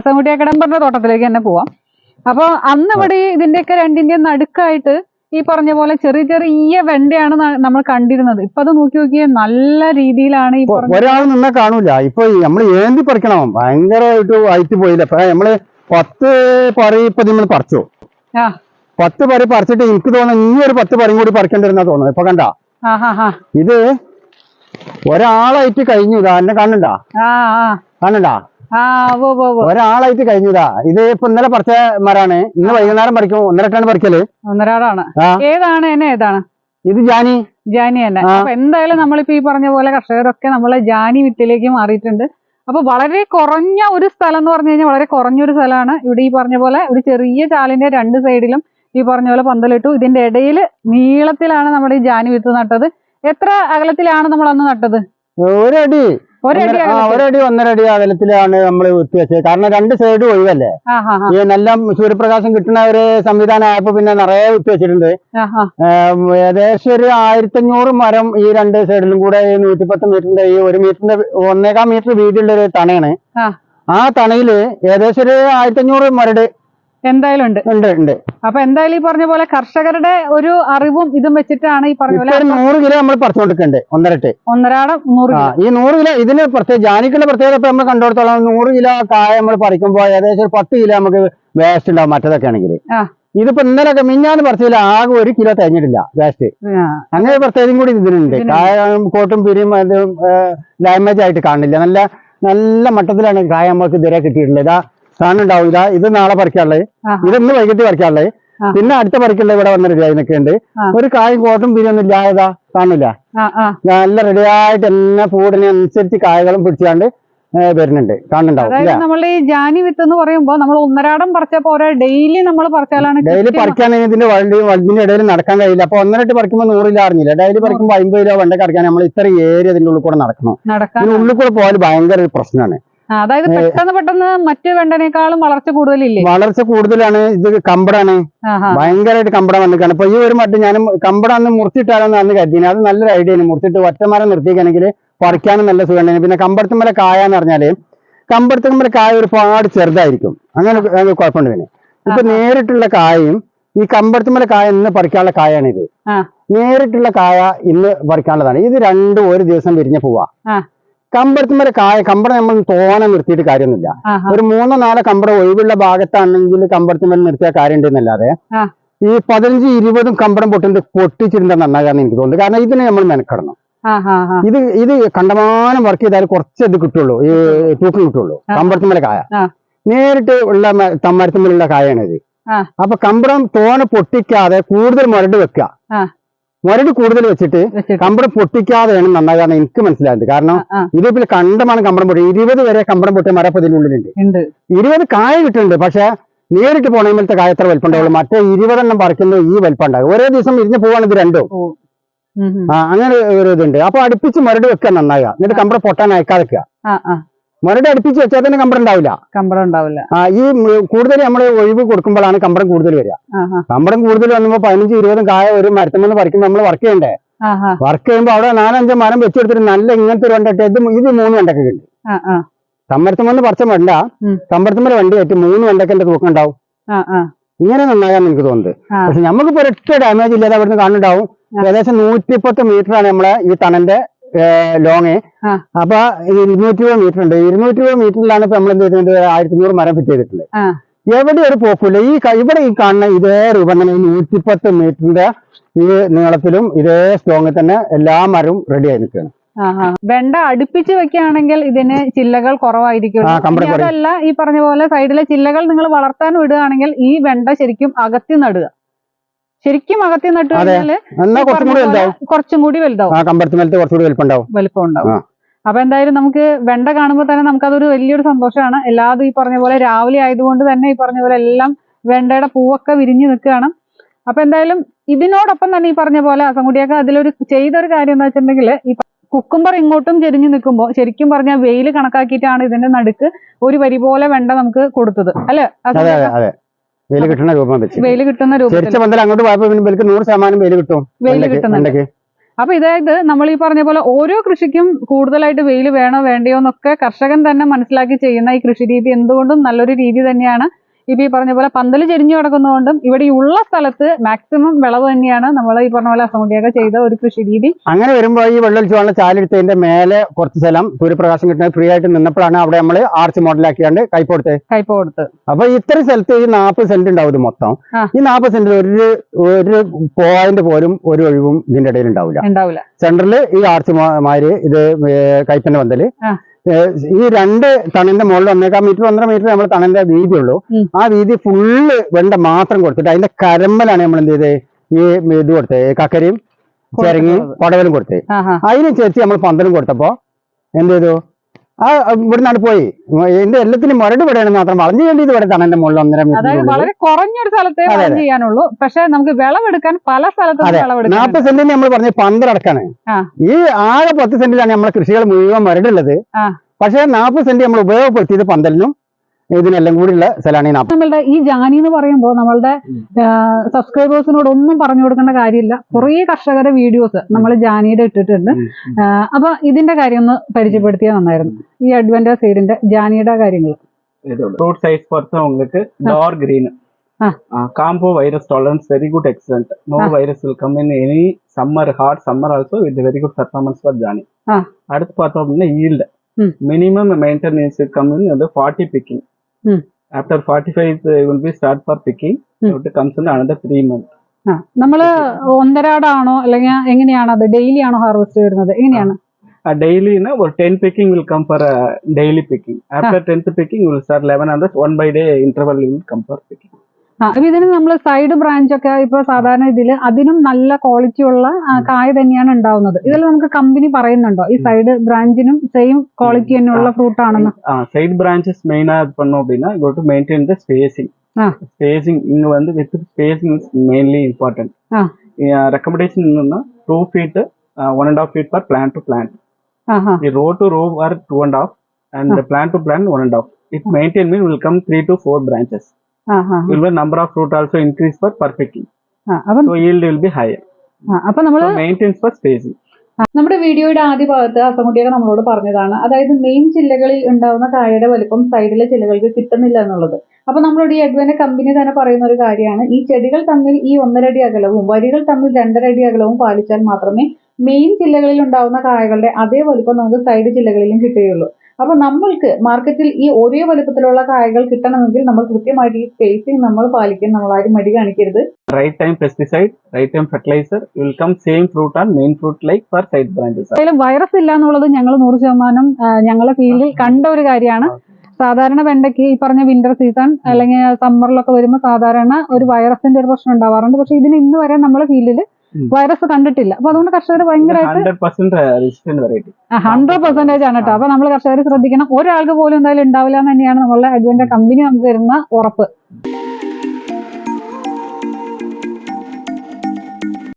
അസംകുട്ടിയ അക്കടമ്പറിന്റെ തോട്ടത്തിലേക്ക് തന്നെ പോവാം. അപ്പൊ അന്ന് ഇവിടെ ഇതിന്റെയൊക്കെ രണ്ടിന്റെയും നടുക്കായിട്ട് ഈ പറഞ്ഞ പോലെ ചെറിയ ചെറിയ വെണ്ടയാണ് നമ്മൾ കണ്ടിരുന്നത്. ഇപ്പൊ അത് നോക്കി നോക്കിയ നല്ല രീതിയിലാണ് ഈ ഒരാൾ നിന്നെ കാണൂല. ഇപ്പൊ നമ്മൾ ഏന്തി പറിക്കണം. ഭയങ്കരമായിട്ട് ആയിട്ട് പോയില്ല? നമ്മൾ പത്ത് പറി ഇപ്പൊ നിങ്ങൾ പറിച്ചു. പത്ത് പറി പറിച്ചിട്ട് എനിക്ക് തോന്നുന്നു ഇനി ഒരു പത്ത് പറിയും കൂടി പറിക്കേണ്ടിരുന്നാ തോന്നുന്നു ഇപ്പൊ കണ്ട? ഇത് ഒരാളായിട്ട് കഴിഞ്ഞു. ഇതാ എന്നെ കാണണ്ട കാണണ്ട ഒരാളായിട്ട് കഴിഞ്ഞതാ. ഇത് ഇപ്പൊ ഇന്നലെ പറിച്ച മരാണ്. ഇന്ന് വൈകുന്നേരം പറിക്കും. ഒന്നരട്ടാണ് പറിക്കൽ. ഒന്നരാടാണ് ഏതാണ്? എന്നെ ഏതാണ്? ഇത് ജാനി. ജാനി തന്നെ. അപ്പൊ എന്തായാലും നമ്മളിപ്പോ ഈ പറഞ്ഞ പോലെ കർഷകരൊക്കെ നമ്മളെ ജാനി വിത്തിലേക്ക് മാറിയിട്ടുണ്ട്. അപ്പൊ വളരെ കുറഞ്ഞ ഒരു സ്ഥലം എന്ന് പറഞ്ഞു കഴിഞ്ഞാൽ വളരെ കുറഞ്ഞൊരു സ്ഥലമാണ്. ഇവിടെ ഈ പറഞ്ഞ പോലെ ഒരു ചെറിയ ചാലിന്റെ രണ്ട് സൈഡിലും ഈ പറഞ്ഞ പോലെ പന്തലിട്ടു. ഇതിന്റെ ഇടയിൽ നീളത്തിലാണ് നമ്മുടെ ഈ ജാനി വിത്ത് നട്ടത്. എത്ര അകലത്തിലാണ് നമ്മൾ അന്ന് നട്ടത്? ആ, അകലത്തിൽ ഒരടി ഒന്നര അടി അകലത്തിലാണ് നമ്മൾ വെച്ചത്. കാരണം രണ്ട് സൈഡ് ഒഴിവല്ലേ? ഈ നല്ല സൂര്യപ്രകാശം കിട്ടുന്ന ഒരു സംവിധാനം ആയപ്പോ പിന്നെ നിറയെ വിത്ത് വെച്ചിട്ടുണ്ട്. ഏകദേശം ഒരു ആയിരത്തഞ്ഞൂറ് മരം ഈ രണ്ട് സൈഡിലും കൂടെ ഈ നൂറ്റിപ്പത്ത് മീറ്ററിന്റെ ഈ ഒരു മീറ്ററിന്റെ ഒന്നേകാൽ മീറ്റർ വീതിയുള്ള ഒരു തണയാണ്. ആ. ആ തണയിൽ ഏകദേശം ഒരു ആയിരത്തഞ്ഞൂറ് മരട് എന്തായാലും ഉണ്ട്. ഉണ്ട് ഉണ്ട്. അപ്പൊ എന്തായാലും ഈ പറഞ്ഞ പോലെ കർഷകരുടെ ഒരു അറിവും ഇതും വെച്ചിട്ടാണ് ഈ പറഞ്ഞ പോലെ നൂറ് കിലോ നമ്മൾ പറിച്ചുകൊണ്ടിരിക്കുന്നുണ്ട് ഒന്നരട്ട് ഒന്നരാടം നൂറ് ഈ നൂറ് കിലോ ഇതിന് പ്രത്യേക ജാനിക്കുള്ള പ്രത്യേകത ഇപ്പൊ നമ്മൾ കണ്ടിടത്തോളം നൂറ് കിലോ കായ നമ്മൾ പറിക്കുമ്പോൾ ഏകദേശം ഒരു പത്ത് കിലോ നമുക്ക് വേസ്റ്റ് ഉണ്ടാവും മറ്റതൊക്കെ ആണെങ്കിൽ. ഇതിപ്പോ ഇന്നലെ മിഞ്ഞാന്ന് പറിച്ചില്ല ആകെ ഒരു കിലോ തികഞ്ഞിട്ടില്ല വേസ്റ്റ് അങ്ങനെ പ്രത്യേകം കൂടി ഇതിനുണ്ട്. ഇതിനുണ്ട്. കായ കോട്ടും പിരിയും അതും ഡാമേജ് ആയിട്ട് കാണില്ല നല്ല നല്ല മട്ടത്തിലാണ് കായ നമുക്ക് ഇതുവരെ കിട്ടിയിട്ടുള്ളത്. ഉണ്ടാവില്ല ഇതാ ഇത് നാളെ പറിക്കാനുള്ളത് ഇത് ഇന്ന് വൈകിട്ട് പറിക്കാനുള്ളത് പിന്നെ അടുത്ത പറിക്കുള്ള ഇവിടെ വന്ന് റെഡി ആയി നിൽക്കുന്നുണ്ട് ആ. ഒരു കായും കോട്ടും പിരിയൊന്നും ഇല്ലായതാ കാണില്ല നല്ല റെഡിയായിട്ട് എല്ലാ പൂടിനനുസരിച്ച് കായകളും പിടിച്ചാണ്ട് വരുന്നുണ്ട്. കാണുന്നുണ്ടാവും നമ്മൾ ഈ ജാനി വിത്ത് എന്ന് പറയുമ്പോൾ നമ്മൾ ഒന്നരാടം പറിച്ചപ്പോ ഓരോ ഡെയിലി നമ്മൾ പറിച്ചാലാണ് ഡെയിലി പറിക്കാൻ ഇതിന്റെ വള്ളി വള്ളിന്റെ ഇടയിൽ നടക്കാൻ കഴിയില്ല. അപ്പൊ ഒന്നരട്ട് പറിക്കുമ്പോൾ നൂറില്ല അറിഞ്ഞില്ല. ഡെയിലി പറിക്കുമ്പോൾ അമ്പത് രൂപ വെണ്ടയ്ക്ക് അടക്കാൻ നമ്മൾ ഇത്ര ഏരിയ ഇതിന്റെ ഉള്ളിൽ കൂടെ നടക്കണം. നടക്കാൻ ഉള്ളിൽ കൂടെ പോയാൽ ഭയങ്കര ഒരു പ്രശ്നമാണ് അതായത് പെട്ടെന്ന് പെട്ടെന്ന് മറ്റു വെണ്ടനേക്കാളും വളർച്ച കൂടുതലില്ലേ? വളർച്ച കൂടുതലാണ്. ഇത് കമ്പടാണ്. ഭയങ്കരമായിട്ട് കമ്പടം വന്നിക്കാണ് അപ്പൊ ഈ ഒരു മട്ട് ഞാൻ കമ്പടം അന്ന് മുറിച്ചിട്ടാണെന്ന് അന്ന് കരുതിന് അത് നല്ലൊരു ഐഡിയ ആണ്. മുറിച്ചിട്ട് ഒറ്റമരം നിർത്തിക്കണെങ്കിൽ പറിക്കാനും നല്ല സുഖമാണ്. പിന്നെ കമ്പടത്തുമ്മലെ കായ എന്ന് പറഞ്ഞാൽ കമ്പടത്തുമ്മലെ കായ ഒരുപാട് ചെറുതായിരിക്കും. അങ്ങനെ കുഴപ്പമുണ്ട് പിന്നെ. ഇപ്പൊ നേരിട്ടുള്ള കായയും ഈ കമ്പടത്തുമ്മലെ കായ ഇന്ന് പറിക്കാനുള്ള കായാണ് ഇത്. നേരിട്ടുള്ള കായ ഇന്ന് പറിക്കാനുള്ളതാണ്. ഇത് രണ്ടും ഒരു ദിവസം വിരിഞ്ഞ പോവാ. ആ. കമ്പടത്തുമ്മലെ കായ കമ്പടം നമ്മൾ തോനെ നിർത്തിയിട്ട് കാര്യമൊന്നുമില്ല ഒരു മൂന്നോ നാലോ കമ്പടം ഒഴിവുള്ള ഭാഗത്താണെങ്കിൽ കമ്പടത്തുമ്മൽ നിർത്തിയ കാര്യം ഉണ്ടെന്നല്ലാതെ ഈ പതിനഞ്ച് ഇരുപതും കമ്പടം പൊട്ടിന്റെ പൊട്ടിച്ചിരുന്ന നന്നാകാന്ന് എനിക്ക് തോന്നുന്നു കാരണം ഇതിനെ നമ്മൾ മെനക്കെടണം ഇത് ഇത് കണ്ടമാനം വർക്ക് ചെയ്താൽ കുറച്ച് ഇത് കിട്ടുള്ളൂ ഈ തൂക്കം കിട്ടുള്ളൂ ആ. കമ്പടത്തുമ്മലെ കായ. നേരിട്ട് ഉള്ള തമ്മരത്തുമ്മലുള്ള കായാണ് ഇത്. അപ്പൊ കമ്പടം തോനെ പൊട്ടിക്കാതെ കൂടുതൽ മുരട് വെക്കുക. മുരട് കൂടുതൽ വെച്ചിട്ട് കമ്പടം പൊട്ടിക്കാതെയാണ് നന്നാകാന്ന് എനിക്ക് മനസ്സിലായത് കാരണം ഇത് പിന്നെ കണ്ടമാണ് കമ്പടം പൊട്ടി. ഇരുപത് വരെ കമ്പടം പൊട്ടിയ മരപ്പതിനുള്ളിലുണ്ട് ഇരുപത് കായ കിട്ടുന്നുണ്ട്. പക്ഷെ നേരിട്ട് പോണേമലത്തെ കായ എത്ര വലിപ്പം ഉണ്ടാവുള്ളൂ മറ്റേ ഇരുപതെണ്ണം പറിക്കുന്നത് ഈ വലിപ്പം ഉണ്ടാകും ഒരേ ദിവസം ഇരിഞ്ഞ് പോവാണ് ഇത് രണ്ടും. ആ അങ്ങനെ ഒരു ഇതുണ്ട്. അപ്പൊ അടുപ്പിച്ച് മുരട് വെക്കാൻ നന്നാകുക എന്നിട്ട് കമ്പടം പൊട്ടാൻ അയക്കാതെ വെക്കുക. മുരട് അടുപ്പിച്ച് വെച്ചാൽ തന്നെ കമ്പറ ഉണ്ടാവില്ല. കമ്പളം ഉണ്ടാവില്ല. ആ ഈ കൂടുതൽ നമ്മൾ ഒഴിവ് കൊടുക്കുമ്പോഴാണ് കമ്പറം കൂടുതൽ വരിക. കമ്പറം കൂടുതൽ വന്നപ്പോൾ പതിനഞ്ച് ഇരുപതും കായ ഒരു മരത്തുമെന്ന് പറിക്കുമ്പോൾ നമ്മൾ വർക്ക് ചെയ്യണ്ടേ? വർക്ക് ചെയ്യുമ്പോൾ അവിടെ നാലഞ്ചോ മരം വെച്ചെടുത്തിട്ട് നല്ല ഇങ്ങനത്തെ ഒരു വണ്ടിട്ട് ഇത് ഇത് മൂന്ന് വണ്ടൊക്കെ ഉണ്ട് കമ്പരത്തുമെന്ന് പറിച്ച വണ്ട ഉം. കമ്പരത്തുമ്മൽ വണ്ടി ആയിട്ട് മൂന്ന് വണ്ടൊക്കെ തൂക്കം ഉണ്ടാവും. ഇങ്ങനെ നന്നാകാൻ എനിക്ക് തോന്നുന്നത്. പക്ഷെ നമുക്ക് ഒരൊറ്റ ഡാമേജ് ഇല്ലാതെ അവിടുന്ന് കാണുന്നുണ്ടാവും. ഏകദേശം നൂറ്റിപ്പത്ത് മീറ്റർ ആണ് നമ്മളെ ഈ തണന്റെ ലോങ്. അപ്പൊ ഇരുന്നൂറ്റി രൂപ മീറ്റർ ഉണ്ട്. ഇരുന്നൂറ്റി ഇരുപത് മീറ്ററിലാണ് ഇപ്പൊ നമ്മൾ എന്ത് ചെയ്തിട്ടുണ്ട്? ആയിരത്തി അഞ്ഞൂറ് മരം ഫിറ്റ് ചെയ്തിട്ടുള്ളത് എവിടെ ഒരു പോക്കില്ല ഈ ഇവിടെ ഈ കാണുന്ന ഇതേ രൂപം തന്നെ നൂറ്റിപ്പത്ത് മീറ്ററിന്റെ ഈ നീളത്തിലും ഇതേ സ്ട്രോങ്ങിൽ തന്നെ എല്ലാ മരവും റെഡി ആയി നിൽക്കുകയാണ്. വെണ്ട അടുപ്പിച്ച് വെക്കുകയാണെങ്കിൽ ഇതിന് ചില്ലകൾ കുറവായിരിക്കും. അതല്ല ഈ പറഞ്ഞ പോലെ സൈഡിലെ ചില്ലകൾ നിങ്ങൾ വളർത്താൻ വിടുകയാണെങ്കിൽ ഈ വെണ്ട ശരിക്കും അകത്തി നടുക. ശരിക്കും അകത്തി നട്ടു. കഴിഞ്ഞാൽ കുറച്ചും കൂടി വലുതാവും. വലുപ്പം കമ്പരത്തുമലത്ത് കുറച്ചുകൂടി വലിപ്പം ഉണ്ടാവും വലിപ്പം ഉണ്ടാവും ആ. അപ്പൊ എന്തായാലും നമുക്ക് വെണ്ട കാണുമ്പോൾ തന്നെ നമുക്ക് അതൊരു വലിയൊരു സന്തോഷമാണ്. എല്ലാതും ഈ പറഞ്ഞ പോലെ രാവിലെ ആയതുകൊണ്ട് തന്നെ ഈ പറഞ്ഞ പോലെ എല്ലാം വെണ്ടയുടെ പൂവൊക്കെ വിരിഞ്ഞു നിൽക്കുകയാണ്. അപ്പൊ എന്തായാലും ഇതിനോടൊപ്പം തന്നെ ഈ പറഞ്ഞ പോലെ അസംകുടിയൊക്കെ അതിലൊരു ചെയ്തൊരു കാര്യം എന്താ വെച്ചിട്ടുണ്ടെങ്കിൽ ഈ കുക്കുംബർ ഇങ്ങോട്ടും ചെരിഞ്ഞു നിൽക്കുമ്പോൾ ശരിക്കും പറഞ്ഞാൽ വെയിൽ കണക്കാക്കിയിട്ടാണ് ഇതിന്റെ നടുക്ക് ഒരു വരി പോലെ വെണ്ട നമുക്ക് കൊടുത്തത്. അല്ലെ? വെയിൽ കിട്ടുന്ന രൂപം വെച്ച്. വെയിൽ കിട്ടുന്ന രൂപത്തിൽ. ചെരിച്ച പന്തൽ അങ്ങോട്ട് പോയപ്പോ പിന്നെ വെയിലേക്ക് നൂറ് ശതമാനം വെയിൽ കിട്ടും വെയിൽ വെണ്ടയ്ക്ക്- കിട്ടുന്നുണ്ട്. വെണ്ടയ്ക്ക് അപ്പൊ ഇതായത് നമ്മൾ ഈ പറഞ്ഞ പോലെ ഓരോ കൃഷിക്കും കൂടുതലായിട്ട് വെയിൽ വേണോ വേണ്ടയോ എന്നൊക്കെ കർഷകൻ തന്നെ മനസ്സിലാക്കി ചെയ്യുന്ന ഈ കൃഷി രീതി എന്തുകൊണ്ടും നല്ലൊരു രീതി തന്നെയാണ്. ഇപ്പൊ ഈ പറഞ്ഞ പോലെ പന്തൽ ചെരിഞ്ഞു കിടക്കുന്നതുകൊണ്ടും ഇവിടെ ഉള്ള സ്ഥലത്ത് മാക്സിമം വിളവ് തന്നെയാണ് നമ്മൾ ഈ പറഞ്ഞ പോലെ അസമുടിയൊക്കെ ചെയ്ത ഒരു കൃഷി രീതി. അങ്ങനെ വരുമ്പോൾ ഈ വെള്ളൊലിച്ച് വെള്ളം ചാലെടുത്തതിന്റെ മേലെ കുറച്ച് സ്ഥലം സൂര്യപ്രകാശം കിട്ടുന്നത് ഫ്രീ ആയിട്ട് നിന്നപ്പോഴാണ് അവിടെ നമ്മൾ ആർച്ച് മോഡലാക്കിയാണ്ട് കൈപ്പ് കൊടുത്ത് കൈപ്പ് കൊടുത്ത്. അപ്പൊ ഇത്രയും സ്ഥലത്ത് ഈ നാൽപ്പത് സെന്റ് ഉണ്ടാവും ഇത് മൊത്തം. ഈ നാൽപ്പത് സെന്റിൽ ഒരു ഒരു പോയിന്റ് പോലും ഒരു ഒഴിവും ഇതിന്റെ ഇടയിൽ ഉണ്ടാവില്ല. ഉണ്ടാവില്ല. സെന്ററിൽ ഈ ആർച്ച് മാര് ഇത് കൈപ്പന്റെ പന്തൽ. ഈ രണ്ട് തണലിന്റെ മുകളിൽ ഒന്നേക്കാൾ മീറ്റർ ഒന്നര മീറ്റർ നമ്മൾ തണലിന്റെ വീതി ഉള്ളൂ. ആ വീതി ഫുള്ള് വെണ്ട മാത്രം കൊടുത്തിട്ട് അതിന്റെ കരമ്പലാണ് നമ്മൾ എന്ത് ചെയ്തത് ഈ ഇത് കൊടുത്തത് കക്കരിയും ചിരങ്ങി കൊടവലും പടവലും കൊടുത്തത് അതിനനുസരിച്ച് അതിന് ചേർത്ത് നമ്മൾ പന്തലും കൊടുത്തപ്പോ എന്ത് ചെയ്തു? ആ ഇവിടുന്നാണ് പോയി. എന്റെ എല്ലാത്തിനും മുരട് പെടുകയാണ് മാത്രം വളഞ്ഞു വേണ്ടി ഇത് ഇവിടെ എന്റെ മുകളിൽ ഒന്നര അതായത് വളരെ കുറഞ്ഞൊരു സ്ഥലത്തേ അതെ, വളം ചെയ്യാനുള്ളൂ. പക്ഷെ നമുക്ക് വിളവെടുക്കാൻ പല സ്ഥലത്തും അതെ. വിളവെടുക്കാൻ നാൽപ്പത് സെന്റിന് നമ്മൾ പറഞ്ഞ പന്തടക്കാണ് അടക്കാണ്. ഈ ആകെ പത്ത് സെന്റിലാണ് നമ്മളെ കൃഷികൾ മുഴുവൻ മരടുള്ളത് പക്ഷെ പക്ഷേ നാൽപ്പത് സെന്റ് നമ്മൾ ഉപയോഗപ്പെടുത്തിയത് പന്തലിനും ഇതിനെല്ലാം കൂടിയുള്ള സ്ഥലമാണ് ഈ നാൽപ്പത് നമ്മളുടെ ഈ ജാനി എന്ന് പറയുമ്പോൾ നമ്മളുടെ സബ്സ്ക്രൈബേഴ്സിനോട് ഒന്നും പറഞ്ഞു കൊടുക്കേണ്ട കാര്യമില്ല കുറേ കർഷകരുടെ വീഡിയോസ് നമ്മൾ ജാനിയുടെ ഇട്ടിട്ടുണ്ട് ആ, അപ്പൊ ഇതിന്റെ കാര്യം ഒന്ന് പരിചയപ്പെടുത്തിയാൽ നന്നായിരുന്നു ഈ അഡ്വന്റർ സൈഡിന്റെ ജാനിയുടെ കാര്യങ്ങൾ இது ஃப்ரூட் சைஸ் பொறுத்து உங்களுக்கு டார் green ah. Combo virus tolerance very good excellent no ah. Virus will come in any summer hot summer also with very good performance for Johnny ஆ. அடுத்து பார்த்தோம் அப்படின்னா ஈல்டு ம். மினிமம் மெயின்டெனன்ஸ் கம் இன் வந்து forty picking Hmm. After forty five will be start for picking hmm. It comes in another three month ആ നമ്മള് ഒന്നരാടാണോ അല്ലെങ്കിൽ എങ്ങനെയാണ് അത് ഡെയിലി ആണോ ഹാർവെസ്റ്റ് വരുന്നത് എങ്ങനെയാണ് டெய்லினா ஒரு ten picking will come for daily picking after tenth picking will start eleven hundred one by day interval will come for picking ആ അപ്പൊ ഇതിന് നമ്മൾ സൈഡ് ബ്രാഞ്ച് ഒക്കെ ഇപ്പൊ സാധാരണ ഇതില് അതിനും നല്ല ക്വാളിറ്റി ഉള്ള ആ, കായ തന്നെയാണ് ഉണ്ടാവുന്നത് ഇതിൽ നമുക്ക് കമ്പനി പറയുന്നുണ്ടോ ഈ സൈഡ് ബ്രാഞ്ചിനും സെയിം ക്വാളിറ്റി തന്നെയുള്ള ഫ്രൂട്ട് ആണെന്ന് சைடு பிரான்ச்சஸ் மெயினா இது பண்ணோம் அப்படின்னா go to maintain the spacing ah. Spacing இங்க வந்து with spacing is mainly important ah. Recommendation என்னன்னா two feet one and half feet per plant to plant Aaha row to row are two and half and plant to plant one and half it maintain mean will come three to four branches will be number of fruit also increase for perfecting. So yield will be higher. അപ്പൊ നമ്മൾ നമ്മുടെ വീഡിയോയുടെ ആദ്യ ഭാഗത്ത് അസംകുട്ടിയൊക്കെ നമ്മളോട് പറഞ്ഞതാണ്. അതായത് main ചില്ലകളിൽ ഉണ്ടാവുന്ന കായയുടെ വലിപ്പം സൈഡിലെ ചില്ലകൾക്ക് കിട്ടുന്നില്ല എന്നുള്ളത്. അപ്പൊ നമ്മളോട് ഈ എഡ്വന്റെ കമ്പനി തന്നെ പറയുന്ന ഒരു കാര്യമാണ്. ഈ ചെടികൾ തമ്മിൽ ഈ ഒന്നരടി അകലവും വരികൾ തമ്മിൽ രണ്ടരടി അകലവും പാലിച്ചാൽ മാത്രമേ മെയിൻ ചില്ലകളിൽ ഉണ്ടാവുന്ന കായകളുടെ അതേ വലുപ്പം നമുക്ക് സൈഡ് ചില്ലകളിലും കിട്ടുകയുള്ളൂ. അപ്പൊ നമ്മൾക്ക് മാർക്കറ്റിൽ ഈ ഒരേ വലുപ്പത്തിലുള്ള കായകൾ കിട്ടണമെങ്കിൽ നമ്മൾ കൃത്യമായിട്ട് ഈ സ്പേസിംഗ് നമ്മൾ പാലിക്കാൻ നമ്മൾ ആരും മടി കാണിക്കരുത്. Right time pesticide right time fertiliser will come same fruit on main fruit like for side branches. എന്തായാലും വൈറസ് ഇല്ല എന്നുള്ളത് ഞങ്ങൾ നൂറ് ശതമാനം ആ, ഞങ്ങളെ ഫീൽഡിൽ കണ്ട ഒരു കാര്യമാണ്. സാധാരണ വെണ്ടയ്ക്ക് ഈ പറഞ്ഞ വിന്റർ സീസൺ അല്ലെങ്കിൽ സമ്മറിലൊക്കെ വരുമ്പോൾ സാധാരണ ഒരു വൈറസിന്റെ ഒരു പ്രശ്നം ഉണ്ടാവാറുണ്ട്. പക്ഷെ ഇതിന് ഇന്ന് വരെ നമ്മളെ ഫീൽഡിൽ. വൈറസ് കണ്ടിട്ടില്ല. അപ്പൊ അതുകൊണ്ട് കർഷകർ ഭയങ്കരമായിട്ട് ഹൺഡ്രഡ് പെർസെന്റേജ് ആണ് കേട്ടോ അപ്പൊ നമ്മൾ കർഷകർ ശ്രദ്ധിക്കണം. ഒരാൾക്ക് പോലും എന്തായാലും ഉണ്ടാവില്ല എന്ന് തന്നെയാണ് നമ്മളുടെ അഗ്വന്റെ കമ്പനി നമുക്ക് തരുന്ന ഉറപ്പ്.